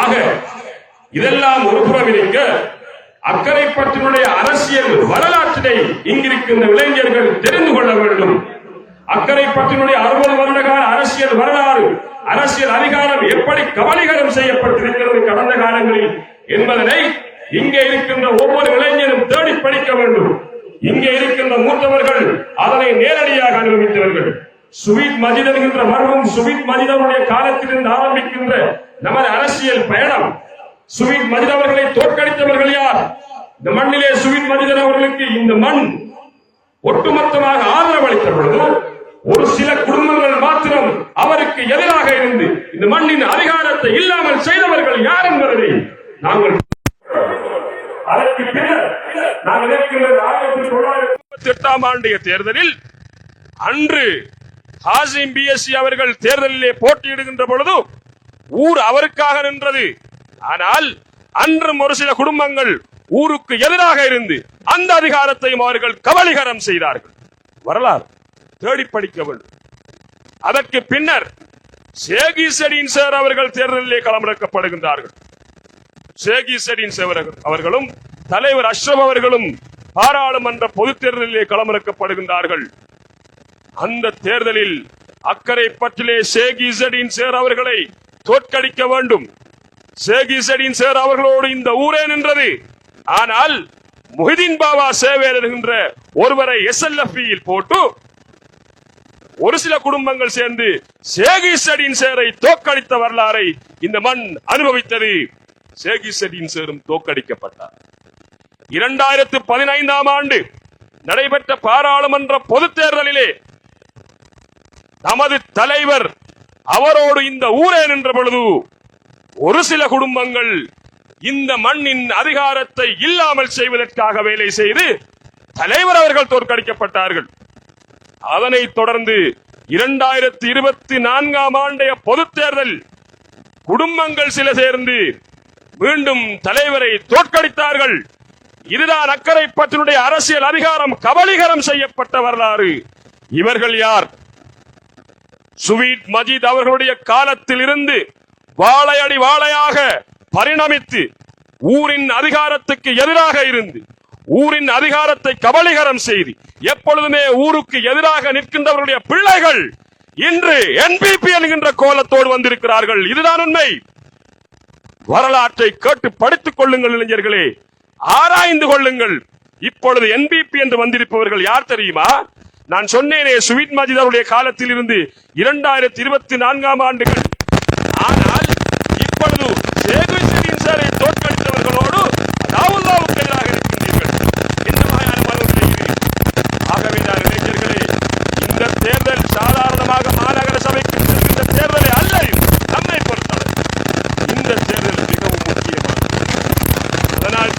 ஆக இதெல்லாம் ஒரு புறம் இருக்க அக்கரைப்பற்றினுடைய அரசியல் வரலாற்றினை இங்கிருக்கின்ற இளைஞர்கள் தெரிந்து கொள்ள வேண்டும். அக்கரைப்பற்றினுடைய அறுபது வருட கால அரசியல் வரலாறு அரசியல் அதிகாரம் எப்படி கபலீகரம் செய்யப்பட்டிருக்கிறது கடந்த காலங்களில் என்பதனை இங்கே இருக்கின்ற ஒவ்வொரு இளைஞரும் தேடி படிக்க வேண்டும். இங்கே இருக்கின்ற மூத்தவர்கள் அதனை நேரடியாக அனுபவித்தவர்கள். சுவீத் மஜித் என்கின்ற மர்மம் சுவீத் மஜித் அவருடைய காலத்திலிருந்து ஆரம்பிக்கின்ற நமது அரசியல் பயணம். சுவீத் மஜித் அவர்களை தோற்கடித்தவர்கள் யார்? இந்த மண்ணிலே சுவீட் மஜிதன் அவர்களுக்கு இந்த மண் ஒட்டுமொத்தமாக ஆதரவு அளித்த பொழுது ஒரு சில குடும்பங்கள் மாத்திரம் அவருக்கு எதிராக இருந்து இந்த மண்ணின் அதிகாரத்தை இல்லாமல் செய்தவர்கள் யார் என்பதை நாங்கள் அதற்கு பின்னர் நாங்கள் ஆயிரத்தி தொள்ளாயிரத்தி எட்டாம் ஆண்டிய தேர்தலில் அன்று ஹாசிம் பிஎஸ்சி அவர்கள் தேர்தலிலே போட்டியிடுகின்ற பொழுது ஊர் அவருக்காக நின்றது. ஆனால் அன்றும் ஒரு சில குடும்பங்கள் ஊருக்கு எதிராக இருந்து அந்த அதிகாரத்தையும் அவர்கள் கவலிகரம் செய்தார்கள். வரலாறு தேடி படிக்க வேண்டும் அதற்கு பின்னர் சேகி செடியின் சார் அவர்கள் தேர்தலிலே களமிறக்கப்படுகின்றார்கள். சேகி செடியின் அவர்களும் தலைவர் அஷ்ரப் அவர்களும் பாராளுமன்ற பொதுத் தேர்தலிலே களமிறக்கப்படுகின்றார்கள். அந்த தேர்தலில் அக்கறை பற்றிலே ஷேக் இசடின் சேர் அவர்களை தோற்கடிக்க வேண்டும். ஷேக் இசடின் சேர் அவர்களோடு இந்த ஊரே நின்றது. ஆனால் முஹிதீன் பாபா சேவையர் என்கின்ற ஒருவரை எஸ்எல்எஃப் போட்டு ஒரு சில குடும்பங்கள் சேர்ந்து சேகிசடின் சேரை தோற்கடித்த வரலாறை இந்த மண் அனுபவித்தது. சேகிசடின் சேரும் தோற்கடிக்கப்பட்டார். இரண்டாயிரத்து பதினைந்தாம் ஆண்டு நடைபெற்ற பாராளுமன்ற பொதுத் தேர்தலிலே நமது தலைவர் அவரோடு இந்த ஊரே நின்ற பொழுது ஒரு சில குடும்பங்கள் இந்த மண்ணின் அதிகாரத்தை இல்லாமல் செய்வதற்காக வேலை செய்து தலைவர் அவர்கள் தோற்கடிக்கப்பட்டார்கள். அதனைத் தொடர்ந்து இரண்டாயிரத்தி இருபத்தி நான்காம் ஆண்டைய பொதுத் தேர்தல் குடும்பங்கள் சில சேர்ந்து மீண்டும் தலைவரை தோற்கடித்தார்கள். இதுதான் அக்கறை பற்றினுடைய அரசியல் அதிகாரம் கபலீகரம் செய்யப்பட்ட வரலாறு. இவர்கள் யார்? சுவீட் மஜித் அவர்களுடைய காலத்தில் இருந்து வாழையடி வாழையாக பரிணமித்து ஊரின் அதிகாரத்துக்கு எதிராக இருந்து ஊரின் அதிகாரத்தை கபலீகரம் செய்து எப்பொழுதுமே ஊருக்கு எதிராக நிற்கின்றவருடைய பிள்ளைகள் இன்று என்பிபி என்கின்ற கோலத்தோடு வந்திருக்கிறார்கள். இதுதான் உண்மை. வரலாற்றை கேட்டு படித்துக் கொள்ளுங்கள் இளைஞர்களே. ஆராய்ந்து கொள்ளுங்கள். இப்பொழுது என்பிபி என்று வந்திருப்பவர்கள் யார் தெரியுமா? நான் சொன்னேனே சுவித் மஜித் அவருடைய காலத்தில் இருந்து இரண்டாயிரத்தி இருபத்தி நான்காம் ஆண்டுகள். ஆனால் இப்பொழுது சாரை தோற்கடித்தவர்களோடு ராவுல்லாவுக்கு எதிராக இருக்கின்றீர்கள். எந்த வகையான மனநிலையில் ஆகவே நான் இளைஞர்களே இந்த தேர்தல் சாதாரணமாக மாநகர சபைக்கு செல்கின்ற தேர்தலை அல்ல நம்மை பொறுத்தவரை. இந்த தேர்தல் மிகவும் முக்கியமானது. அதனால்